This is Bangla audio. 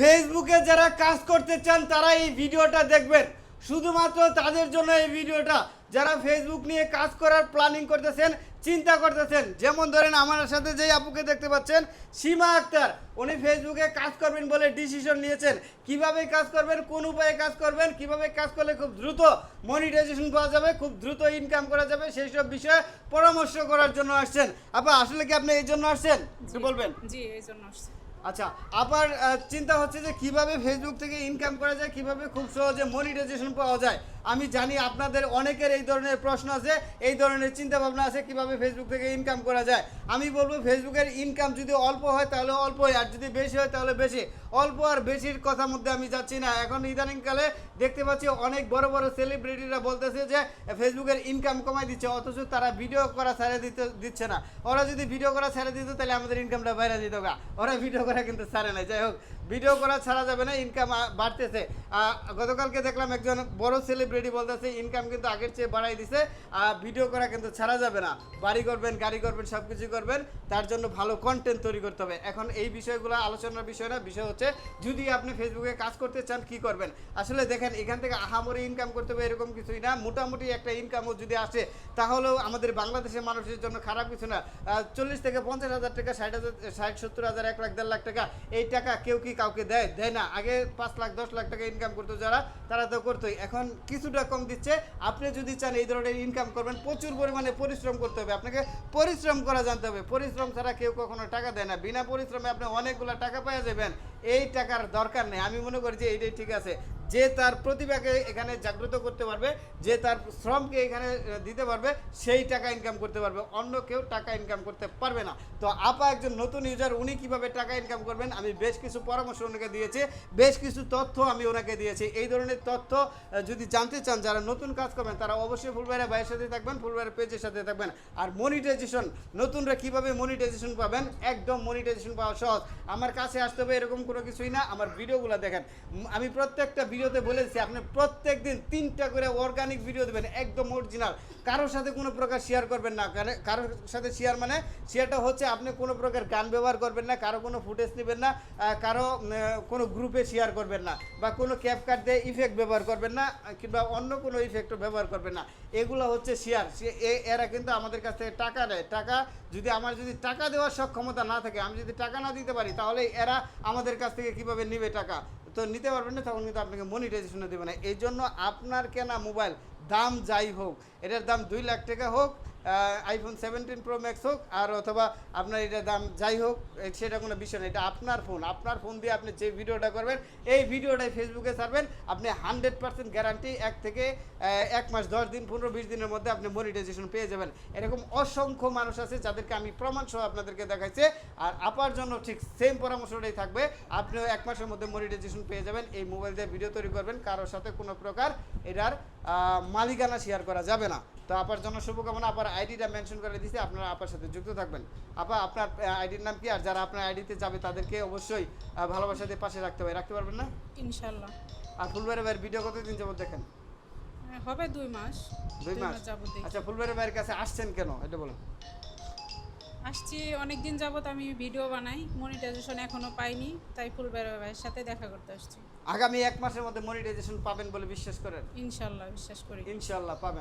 ফেসবুকে যারা কাজ করতে চান তারা এই ভিডিওটা দেখবেন। শুধুমাত্র তাদের জন্য এই ভিডিওটা। যারা ফেসবুক নিয়ে কাজ করার প্ল্যানিং করতেছেন চিন্তা করতেছেন যেমন ধরেন আমার সাথে যেই আপুকে দেখতে পাচ্ছেন সীমা আক্তার। উনি ফেসবুকে কাজ করবেন বলে ডিসিশন নিয়েছেন। কীভাবে কাজ করবেন কোন উপায়ে কাজ করবেন কীভাবে কাজ করলে খুব দ্রুত মনিটাইজেশন পাওয়া যাবে খুব দ্রুত ইনকাম করা যাবে সেই সব বিষয়ে পরামর্শ করার জন্য আসছেন। আপা আসলে কি আপনি এই জন্য আসছেন? বলবেন। জি এই জন্য আসছে। আচ্ছা আবার চিন্তা হচ্ছে যে কীভাবে ফেসবুক থেকে ইনকাম করা যায়, কীভাবে খুব সহজে মনিটাইজেশন পাওয়া যায়। আমি জানি আপনাদের অনেকের এই ধরনের প্রশ্ন আছে, এই ধরনের চিন্তা ভাবনা আছে কীভাবে ফেসবুক থেকে ইনকাম করা যায়। আমি বলব ফেসবুকের ইনকাম যদি অল্প হয় তাহলে অল্পই, আর যদি বেশি হয় তাহলে বেশি। অল্প আর বেশির কথা মধ্যে আমি যাচ্ছি না। এখন ইদানিংকালে দেখতে পাচ্ছি অনেক বড় বড় সেলিব্রিটিরা বলতেছে যে ফেসবুকের ইনকাম কমাই দিচ্ছে, অথচ তারা ভিডিও করা ছেড়ে দিতে, দিচ্ছে না। ওরা যদি ভিডিও করা ছেড়ে দিত তাহলে আমাদের ইনকামটা বাইরে দিত গা। ওরা ভিডিও করা কিন্তু ছাড়ে না যাই হোক ভিডিও করা ছাড়া যাবে না ইনকাম বাড়তেছে। গতকালকে দেখলাম একজন বড় সেলিব্রিটি বলতেছে ইনকাম কিন্তু আগের চেয়ে বাড়াই দিছে, আর ভিডিও করা কিন্তু ছাড়া যাবে না। বাড়ি করবেন, গাড়ি করবেন সব কিছু করবেন, তার জন্য ভালো কন্টেন্ট তৈরি করতে হবে। এখন এই বিষয়গুলো, আলোচনার বিষয় না, বিষয় হচ্ছে, যদি আপনি ফেসবুকে কাজ করতে চান, কি করবেন? আসলে দেখেন, এখান থেকে আহামরি ইনকাম করতে হবে এরকম কিছুই না। মোটামুটি একটা ইনকামও যদি আসে, তাহলেও আমাদের বাংলাদেশের মানুষের জন্য খারাপ কিছু না। চল্লিশ থেকে পঞ্চাশ হাজার টাকা, ষাট হাজার, ষাট, সত্তর হাজার, এক লাখ, দেড় লাখ টাকা, এই টাকা কেউ কি কাউকে দেয়? দেয় না। আগে পাঁচ লাখ, দশ লাখ টাকা ইনকাম করতো যারা, তারা তো করতোই। এখন কিছুটা কম দিচ্ছে। আপনি যদি চান এই ধরনের ইনকাম করবেন, প্রচুর পরিমাণে পরিশ্রম করতে হবে। আপনাকে পরিশ্রম করা জানতে হবে। পরিশ্রম ছাড়া কেউ কখনো টাকা দেয় না। বিনা পরিশ্রমে আপনি অনেকগুলো টাকা পেয়ে যাবেন। এই টাকার দরকার নেই। আমি মনে করি যে এইটাই ঠিক আছে। যে তার প্রতিভাকে এখানে জাগ্রত করতে পারবে, যে তার শ্রমকে এখানে দিতে পারবে, সেই টাকা ইনকাম করতে পারবে। অন্য কেউ টাকা ইনকাম করতে পারবে না। তো আপা একজন নতুন ইউজার উনি কীভাবে টাকা ইনকাম করবেন? আমি বেশ কিছু পরামর্শ ওনাকে দিয়েছি। বেশ কিছু তথ্য আমি ওনাকে দিয়েছি। এই ধরনের তথ্য যদি জানতে চান যারা নতুন কাজ করবেন তারা অবশ্যই ফুলবাইরা ভাইয়ের সাথে থাকবেন ফুলবাইরা পেজের সাথে থাকবেন। আর মনিটাইজেশন নতুনরা কীভাবে মনিটাইজেশন পাবেন? একদম মনিটাইজেশন পাওয়া সহজ। আমার কাছে আসতে হবে এরকম কোনো কিছুই না আমার ভিডিওগুলো দেখেন। আমি প্রত্যেকটা ভিডিওতে বলেছি আপনি প্রত্যেক দিন তিনটা করে অর্গানিক ভিডিও দেবেন একদম অরিজিনাল কারোর সাথে কোনো প্রকার শেয়ার করবেন না কারোর সাথে শেয়ার মানে শেয়ারটা হচ্ছে আপনি কোনো প্রকার গান ব্যবহার করবেন না কারও কোনো ফুটেজ নেবেন না কারও কোনো গ্রুপে শেয়ার করবেন না বা কোনো ক্যাপকাট দিয়ে ইফেক্ট ব্যবহার করবেন না আহ, কিংবা অন্য কোনো ইফেক্টও ব্যবহার করবে না। এগুলো হচ্ছে শেয়ার এরা কিন্তু আমাদের কাছ থেকে টাকা নেয়। টাকা যদি আমার যদি টাকা দেওয়ার সক্ষমতা না থাকে, আমি যদি টাকা না দিতে পারি, তাহলে এরা আমাদের কাছ থেকে কীভাবে নেবে টাকা? তো নিতে পারবেন না, তখন কিন্তু আপনাকে মনিটাইজেশনে দেবে না। এই জন্য আপনার কেনা মোবাইল দাম যাই হোক, এটার দাম দুই লাখ টাকা হোক আইফোন সেভেন্টিন প্রো ম্যাক্স হোক আর অথবা আপনার এটার দাম যাই হোক সেটা কোনো বিষয় না, এটা আপনার ফোন আপনার ফোন দিয়ে আপনি যে ভিডিওটা করবেন, এই ভিডিওটাই ফেসবুকে ছাড়বেন, আপনি হান্ড্রেড পার্সেন্ট গ্যারান্টি এক থেকে এক মাস, দশ দিন, পনেরো, বিশ দিনের মধ্যে আপনি মনিটাইজেশন পেয়ে যাবেন। এরকম অসংখ্য মানুষ আছে যাদেরকে আমি প্রমাণ সহ আপনাদেরকে দেখাইছে, আর আপার জন্য ঠিক সেম পরামর্শটাই থাকবে, আপনিও এক মাসের মধ্যে মনিটাইজেশন পেয়ে যাবেন, এই মোবাইল দিয়ে ভিডিও তৈরি করবেন, কারোর সাথে কোনো প্রকার এটার মালিকানা শেয়ার করা যাবে না। তো আপার জন্য শুভকামনা, আপার আইডিটা মেনশন করে দিছি আপনারা আপার সাথে যুক্ত থাকবেন। আপা আপনার আইডির নাম কি? আর যারা আপনার আইডিতে যাবে তাদেরকে অবশ্যই ভালোবাসা দিয়ে পাশে রাখতে হবে। রাখতে পারবেন না? ইনশাল্লাহ আর ফুলবাড়ি ভাইয়ের ভিডিও কতদিন যাবত দেখেন? হ্যাঁ, হবে দুই মাস। দুই মাস যাবত দেখি আচ্ছা ফুলবাড়ি ভাইয়ের কাছে আসছেন কেন? এটা বলুন। আসছি অনেক দিন যাবত আমি ভিডিও বানাই মনিটাইজেশন এখনও পাইনি তাই ফুলবেড়া ভাইয়ের সাথে দেখা করতে আসছি। আগামী এক মাসের মধ্যে মনিটাইজেশন পাবেন বলে বিশ্বাস করেন? ইনশাল্লাহ বিশ্বাস করি। ইনশাল্লাহ পাবেন।